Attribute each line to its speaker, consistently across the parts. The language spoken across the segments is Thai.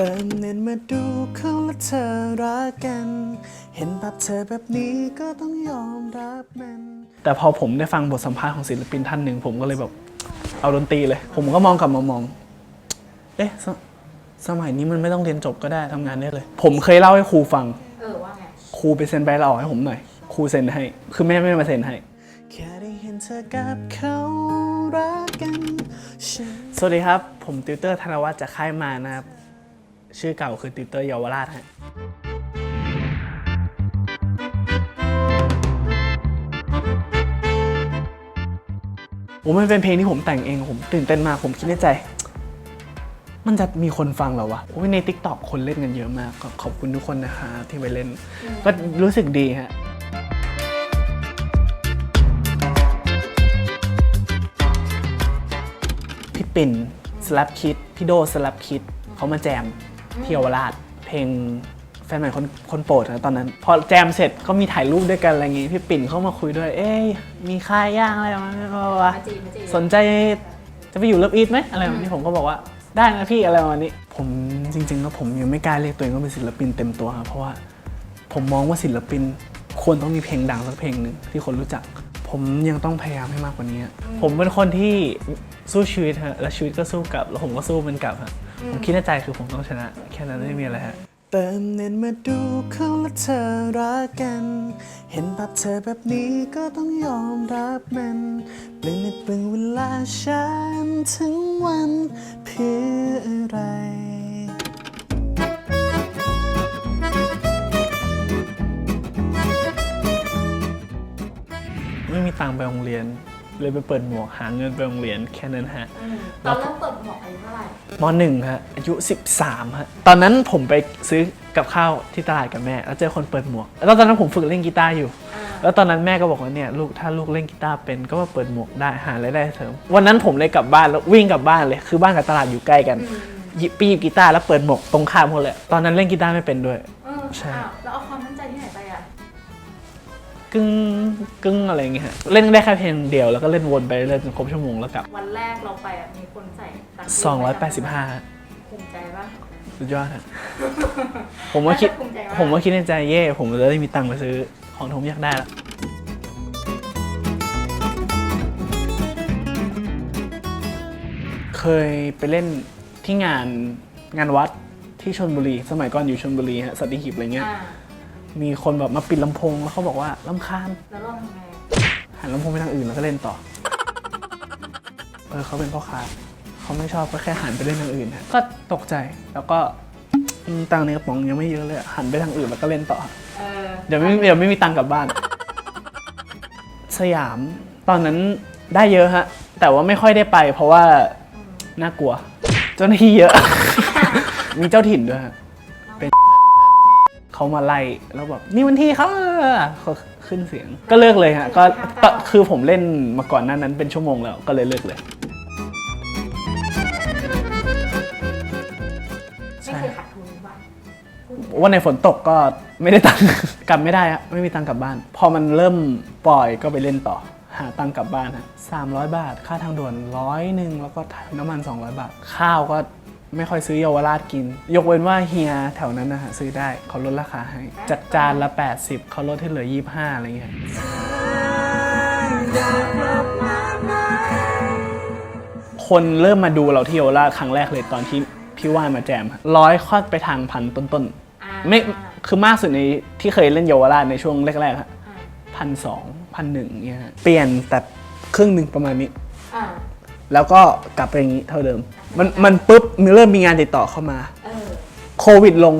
Speaker 1: เติมเน้นมาดูเขาและเธอรักกัน เห็นแบบเธอแบบนี้ก็ต้องยอมรับมัน แต่พอผมได้ฟังบทสัมภาษณ์ของศิลปินท่านหนึ่ง ผมก็เลยแบบเอาดนตรีเลย ผมก็มองกลับมามอง เอ๊ะสสมัยนี้มันไม่ต้องเรียนจบก็ได้ทำงานได้เลย ผมเคยเล่าให้ครูฟัง
Speaker 2: เออว่าไง
Speaker 1: ครูไปเซ็นใบลาออกให้ผมหน่อย ครูเซ็นให้ คือแม่ไม่ได้มาเซ็นให้ แค่ได้เห็นเธอกับเขารักกัน สวัสดีครับ ผมติวเตอร์ธนวัฒน์จากค่ายมานะครับ ชื่อเก่าคือติวเตอร์เยาวราชฮะโอ้มันเป็นเพลงที่ผมแต่งเองผมตื่นเต้นมากผมคิดในใจ มันจะมีคนฟังเหรอวะโอ้ยใน t ิ k t o k คนเล่นกันเยอะมากก็ขอบคุณทุกคนนะคะที่ไปเล่น ก็รู้สึกดีฮะพี่ปิ่นสลับคิดพี่โดสลับคิดเขามาแจม ที่เยาวราชเพลงแฟนใหม่คนคนโปรดนะตอนนั้น พอแจมเสร็จก็มีถ่ายรูปด้วยกันอะไรอย่างงี้พี่ปิ่นเข้ามาคุยด้วย เอ้ยมีค่ายย่างอะไรมาบ้างวะ
Speaker 2: มาจีบมาจีบ
Speaker 1: สนใจจะไปอยู่เลิฟอีทไหมอะไรแบบนี้ผมก็บอกว่าได้นะพี่อะไรประมาณนี้ ผมจริงๆแล้วผมยังไม่กล้าเรียกตัวเองว่าเป็นศิลปินเต็มตัวครับเพราะว่าผมมองว่าศิลปินควรต้องมีเพลงดังสักเพลงหนึ่งที่คนรู้จัก ผมยังต้องพยายามให้มากกว่านี้อะผมเป็นคนที่สู้ชีวิตฮะและชีวิตก็สู้กลับ แล้วผมก็สู้มันกลับฮะ ผมคิดในใจคือผมต้องชนะ แค่นั้นไม่มีอะไรฮะเติมเน้นมาดูเขาและเธอรักกัน เห็นแบบเธอแบบนี้ก็ต้องยอมรับมันเปลี่ยนนิดเปลี่ยนเวลาฉันทั้งวันเพื่ออะไรไม่มีตังค์ไปโรงเรียน เลยไปเปิดหมวกหาเงินไปโรงเรียนแค่นั้นฮะ
Speaker 2: อืมตอนเริ่มเปิดหมวกอายุเท่าไหร่
Speaker 1: มหนึ่งฮะอายุ 13ฮะตอนนั้นผมไปซื้อกับข้าวที่ตลาดกับแม่ แล้วเจอคนเปิดหมวก แล้วตอนนั้นผมฝึกเล่นกีตาร์อยู่
Speaker 2: อ่า
Speaker 1: แล้วตอนนั้นแม่ก็บอกว่าเนี่ยลูกถ้าลูกเล่นกีตาร์เป็นก็มาเปิดหมวกได้หารายได้เสริมวันนั้นผมเลยกลับบ้านแล้ววิ่งกลับบ้านเลยคือบ้านกับตลาดอยู่ใกล้กันหยิบไปหยิบกีตาร์แล้วเปิดหมวกตรงข้ามหมดเลยตอนนั้นเล่นกีตาร์ไม่เป็นด้วย
Speaker 2: เออ
Speaker 1: ใช่
Speaker 2: อ้าวแล้วเอาความ
Speaker 1: กึ่งกึ่งอะไรอย่างเงี้ยฮะเล่นได้แค่เพลงเดียวแล้วก็เล่นวนไปเรื่อยจนครบชั่วโมงแล้วกลับ
Speaker 2: วันแรกเราไปอะมีคนใส่ตังค์
Speaker 1: 285
Speaker 2: ภูมิใจปะ
Speaker 1: สุดยอดฮะ ผมว่าคิด
Speaker 2: น่าจะภูมิใจมาก
Speaker 1: ผมว่าคิดในใจเย่ผมจะได้มีตังค์ไปซื้อของที่ผมอยากได้ละเคยไปเล่นที่งานงานวัดที่ชนบุรี สมัยก่อนอยู่ชนบุรีฮะสติหิบอะไรเงี้ย
Speaker 2: อ่า
Speaker 1: มีคนแบบมาปิดลำโพงแล้วเขาบอกว่าลำคาญ
Speaker 2: แล้วเราทำไง
Speaker 1: หันลำโพงไปทางอื่นแล้วก็เล่นต่อ เออเขาเป็นพ่อค้าเขาไม่ชอบก็แค่หันไปเล่นทางอื่นฮะก็ตกใจแล้วก็อืมตังค์ในกระป๋องยังไม่เยอะเลยอะหันไปทางอื่นแล้วก็เล่นต่อ
Speaker 2: เออ
Speaker 1: เดี๋ยวไม่เดี๋ยวไม่มีตังค์กลับบ้าน สยามตอนนั้นได้เยอะฮะ แต่ว่าไม่ค่อยได้ไป เพราะว่าน่ากลัว เจ้าหน้าที่เยอะ มีเจ้าถิ่นด้วยฮะเป็น เขามาไล่แล้วแบบนี่วันที่เขาเขาขึ้นเสียงก็เลิกเลยฮะก็ตคือผมเล่นมาก่อนหน้านั้นเป็นชั่วโมงแล้วก็เลยเลิกเลย
Speaker 2: ไม่เคยขาดทุนป่ะ
Speaker 1: วันไหนฝนตกก็ไม่ได้ตังค์ กลับไม่ได้อะไม่มีตังค์กลับบ้าน พอมันเริ่มปล่อยก็ไปเล่นต่อ หาตังค์กลับบ้านฮะสามร้อยบาท ค่าทางด่วนร้อยหนึ่งแล้วก็น้ำมัน 200 บาท ข้าวก็ ไม่ค่อยซื้อเยาวราชกิน ยกเว้นว่าเฮียแถวนั้นนะฮะซื้อได้เขาลดราคาให้ จากจานละ 80 เขาลดให้เหลือ 25 อะไรเงี้ยคนเริ่มมาดูเราที่เยาวราชครั้งแรกเลยตอนที่พี่ว่านมาแจมฮะร้อยค่อยไปทางพันต้นๆ
Speaker 2: อ่า
Speaker 1: ไม่คือมากสุดในที่เคยเล่นเยาวราชในช่วงแรกๆฮะ
Speaker 2: อ่า
Speaker 1: พันสองพันหนึ่งเนี่ยฮะเปลี่ยนแต่ครึ่งหนึ่งประมาณนี้
Speaker 2: อ่า
Speaker 1: แล้วก็กลับไปอย่างนี้เท่าเดิม มันมันปุ๊บมีเริ่มมีงานติดต่อเข้ามา
Speaker 2: เออ
Speaker 1: โควิดลง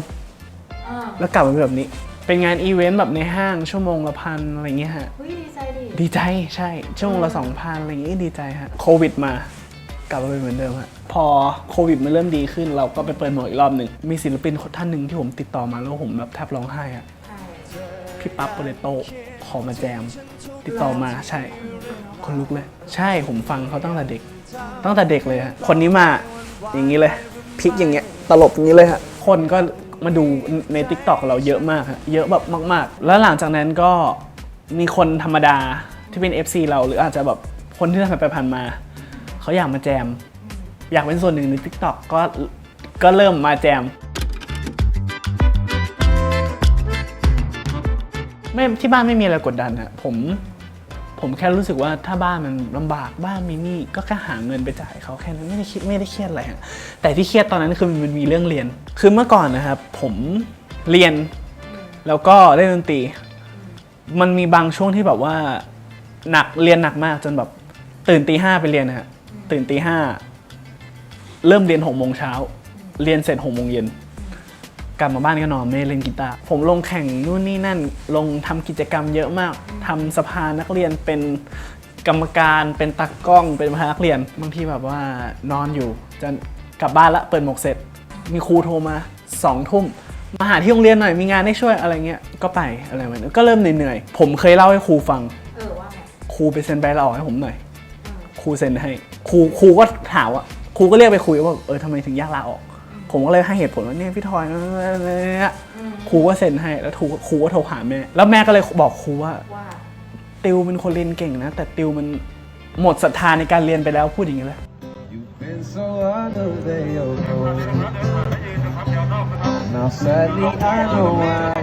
Speaker 2: อ่า
Speaker 1: แล้วกลับมาเป็นแบบนี้ เป็นงานอีเวนต์แบบในห้างชั่วโมงละพันอะไรเงี้ยฮะ
Speaker 2: เฮ้ยดีใจดิ
Speaker 1: ดีใจใช่ชั่วโมงละสองพันอะไรอย่างงี้ดีใจฮะโควิดมากลับมาเป็นเหมือนเดิมฮะพอโควิดมันเริ่มดีขึ้น เราก็ไปเปิดหมวกอีกรอบหนึ่งมีศิลปินคนท่านหนึ่งที่ผมติดต่อมาแล้วผมแบบแทบร้องไห้อะ
Speaker 2: ใช่
Speaker 1: พี่ปั๊บโปเตโต้ขอมาแจม ติดต่อมาใช่คนลุกเลย ใช่ผมฟังเขาตั้งแต่เด็ก ตั้งแต่เด็กเลยฮะคนนี้มาอย่างนี้เลยพลิกอย่างเงี้ยตลบอย่างนี้เลยฮะคนก็มาดูใน t ิ k t o k เราเยอะมากฮะเยอะแบบมาก ๆ แล้วหลังจากนั้นก็มีคนธรรมดาที่เป็น FC เราหรืออาจจะแบบคนที่ทำไปผ่านมา เขาอยากมาแจม อยากเป็นส่วนหนึ่งใน t ิ k t o k ก็ก็เริ่มมาแจมไม่ที่บ้านไม่มีอะไรกดดันฮะผม ผมแค่รู้สึกว่าถ้าบ้านมันลำบากบ้านมีหนี้ก็แค่หาเงินไปจ่ายเขาแค่นั้นไม่ได้คิดไม่ได้เครียดอะไรฮะแต่ที่เครียดตอนนั้นคือมันมีเรื่องเรียน คือเมื่อก่อนนะครับผมเรียนแล้วก็เล่นดนตรี มันมีบางช่วงที่แบบว่าหนักเรียนหนักมากจนแบบตื่นตีห้าไปเรียนนะฮะตื่นตีห้าเริ่มเรียนหกโมงเช้าเรียนเสร็จหกโมงเย็นกลับมาบ้านก็นอนไม่เล่นกีตาร์ผมลงแข่งนู่นนี่นั่น ลงทำกิจกรรมเยอะมาก ทำสภานักเรียนเป็นกรรมการเป็นตากล้องเป็นประธานนักเรียนบางทีแบบว่านอนอยู่จะกลับบ้านละเปิดหมวกเสร็จ มีครูโทรมาสองทุ่มมาหาที่โรงเรียนหน่อยมีงานให้ช่วยอะไรเงี้ยก็ไปอะไรแบบนี้ก็เริ่มเหนื่อยๆผมเคยเล่าให้ครูฟัง
Speaker 2: เออว่าไง
Speaker 1: ครูไปเซ็นใบลาออกให้ผมหน่อย
Speaker 2: อืม
Speaker 1: ครูเซ็นให้ครูครูก็ถามว่าครูก็เรียกไปคุยว่าเออทำไมถึงอยากลาออก ผมก็เลยให้เหตุผลว่าเนี่ยพี่ทอยเนี่ย
Speaker 2: อืม
Speaker 1: ครูก็เซ็นให้แล้วครูครูก็โทรหาแม่ แล้วแม่ก็เลยบอกครูว่า
Speaker 2: ว่า
Speaker 1: ติวเป็นคนเรียนเก่งนะ แต่ติวมันหมดศรัทธาในการเรียนไปแล้วพูดอย่างนี้เลย
Speaker 3: You've been so unavailable. Now sadly I know why.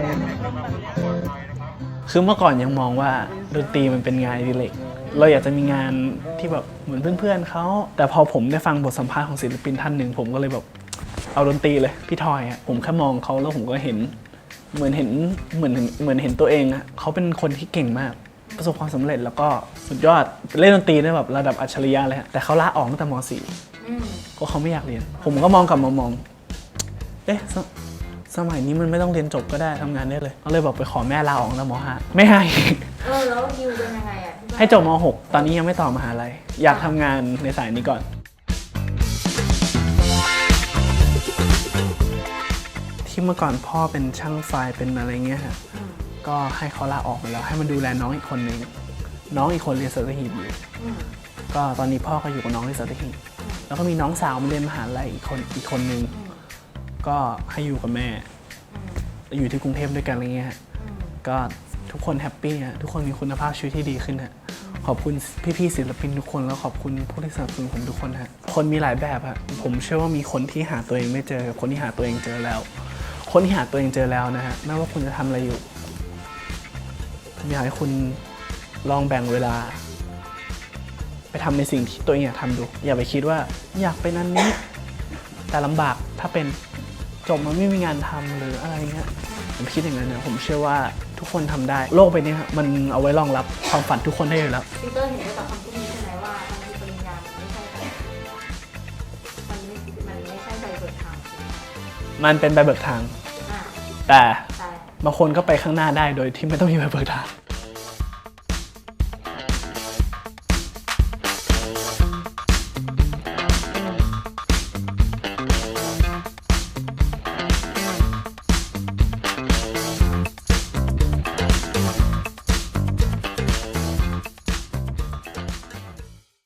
Speaker 1: คือเมื่อก่อนยังมองว่าดนตรีมันเป็นงานอดิเรกเราอยากจะมีงานที่แบบเหมือนเพื่อนๆเขา แต่พอผมได้ฟังบทสัมภาษณ์ของศิลปินท่านหนึ่งผมก็เลยแบบ เอาดนตรีเลยพี่ทอยอะผมแค่มองเขาแล้วผมก็เห็น เหมือนเห็นเหมือนเหมือนเห็นตัวเองอะเขาเป็นคนที่เก่งมาก ประสบความสำเร็จแล้วก็สุดยอดเล่นดนตรีได้แบบระดับอัจฉริยะเลยฮะแต่เขาลาออกตั้งแต่ม .4
Speaker 2: อืม
Speaker 1: เพราะเขาไม่อยากเรียน ผมก็มองกลับมามอง เอ๊ะสสมัยนี้มันไม่ต้องเรียนจบก็ได้ทำงานได้เลยก็เลยบอกไปขอแม่ลาออกตั้งแต่ม .5 ไม่ให้
Speaker 2: เออแล้วดิวเป็นยังไงอะที่บ้าน
Speaker 1: ให้จบม .6 ตอนนี้ยังไม่ต่อมหาลัยอยากทำงานในสายนี้ก่อน ที่เมื่อก่อนพ่อเป็นช่างไฟเป็นอะไรเงี้ยฮะก็ให้เขาลาออกไปแล้ว ให้มันดูแลน้องอีกคนนึงน้องอีกคนเรียนสัตหีบอยู่ก็ตอนนี้พ่อก็อยู่กับน้องที่สัตหีบแล้วก็มีน้องสาวมาเรียนมหาลัยอีกคนอีกคนนึงก็ให้อยู่กับแม่
Speaker 2: อ
Speaker 1: ยู่ที่กรุงเทพด้วยกันอะไรเงี้ยฮะก็ทุกคนแฮปปี้ฮะทุกคนมีคุณภาพชีวิตที่ดีขึ้นฮะขอบคุณพี่ๆศิลปินทุกคนแล้วขอบคุณผู้ที่สนับสนุนผมทุกคนฮะคนมีหลายแบบฮะผมเชื่อว่ามีคนที่หาตัวเองไม่เจอกับคนที่หาตัวเองเจอแล้ว คนที่หาตัวเองเจอแล้วนะฮะไม่ว่าคุณจะทำอะไรอยู่ผมอยากให้คุณลองแบ่งเวลา ไปทำในสิ่งที่ตัวเองอยากทำดู อย่าไปคิดว่าอยากเป็นอันนี้ แต่ลำบากถ้าเป็นจบมาไม่มีงานทำหรืออะไรเงี้ยผมคิดอย่างนั้นนะผมเชื่อว่าทุกคนทำได้ โลกใบนี้ครับมันเอาไว้รองรับความฝันทุกคนได้อยู่แล้ว
Speaker 2: ปีเตอร์เห็นด้วยกับคำพูดนี้ใช่ไหมว่าทำที่ปริญญามันไม่ใช่แบบมันไม่มันไม่ใช่ใบเบิกทาง
Speaker 1: มันเป็นใบเบิกทาง
Speaker 2: อะ แต่
Speaker 1: บางคนก็ไปข้างหน้าได้โดยที่ไม่ต้องมีใบเบิกทาง